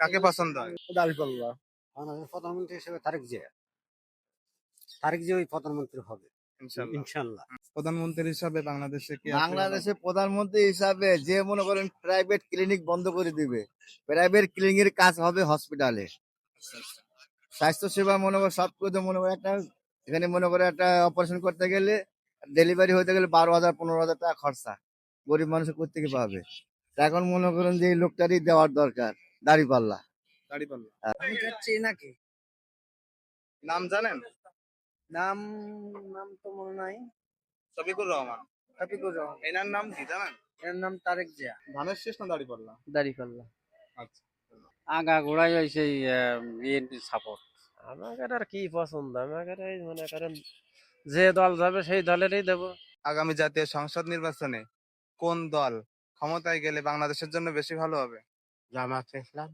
কাকে পছন্দ হয়? দাঁড়িপাল্লা বাংলাদেশের প্রধানমন্ত্রী হিসেবে তারেক জিয়া। তারেক জিয়া ওই প্রধানমন্ত্রী হবে। ইনশাআল্লাহ ইনশাল্লাহ। প্রধানমন্ত্রী হিসাবে বাংলাদেশে কি প্রধানমন্ত্রী হিসাবে যে মনে করেন প্রাইভেট ক্লিনিক বন্ধ করে দিবে প্রাইভেট ক্লিনিকের কাজ হবে হসপিটালে স্বাস্থ্য সেবা মনে করো সব কিছু মনে করো একটা এখানে মনে করে একটা অপারেশন করতে গেলে ডেলিভারি হতে গেলে বারো হাজার পনেরো হাজার টাকা খরচা। গরিব মানুষ কোথেকে পাবে? এখন মনে করেন যে লোকটারই দেওয়ার দরকার। দাড়িপাল্লা। দাঁড়িপাল্লা। আমি যাচ্ছি নাকি নাম জানেন? নাম নাম তো মনে নাই। শফিকুর রহমান। শফিকুর রহমান। এনার নাম কি জানেন? এর নাম তারেক জিয়া। ধানের শেষ না দাঁড়িপাল্লা? দাঁড়িপাল্লা। আচ্ছা আগা গোড়াই ওই সেই বিএনপি সাপোর্ট আমাকে আর কি পছন্দ? এই মনে করেন যে দল যাবে সেই দলেরই দেবো। আগামী জাতীয় সংসদ নির্বাচনে কোন দল ক্ষমতায় গেলে বাংলাদেশের জন্য বেশি ভালো হবে? llama Cessna